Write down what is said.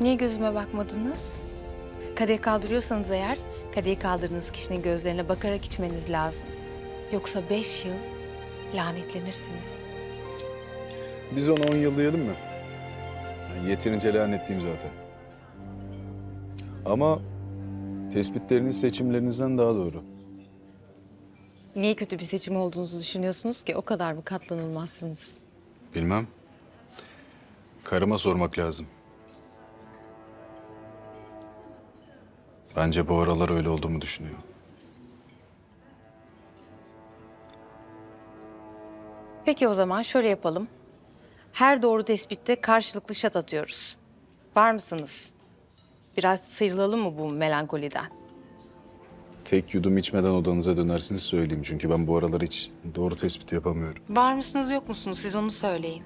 Niye gözüme bakmadınız? Kadeh kaldırıyorsanız eğer, kadehi kaldırdığınız kişinin gözlerine bakarak içmeniz lazım. Yoksa beş yıl lanetlenirsiniz. Biz ona 10 yıl diyelim mi? Yani yeterince lanetliyim zaten. Ama tespitleriniz seçimlerinizden daha doğru. Niye kötü bir seçim olduğunuzu düşünüyorsunuz ki? O kadar mı katlanılmazsınız? Bilmem. Karıma sormak lazım. Bence bu aralar öyle olduğumu düşünüyor. Peki o zaman şöyle yapalım. Her doğru tespitte karşılıklı şat atıyoruz. Var mısınız? Biraz sıyrılalım mı bu melankoliden? Tek yudum içmeden odanıza dönersiniz söyleyeyim. Çünkü ben bu aralar hiç doğru tespit yapamıyorum. Var mısınız yok musunuz? Siz onu söyleyin.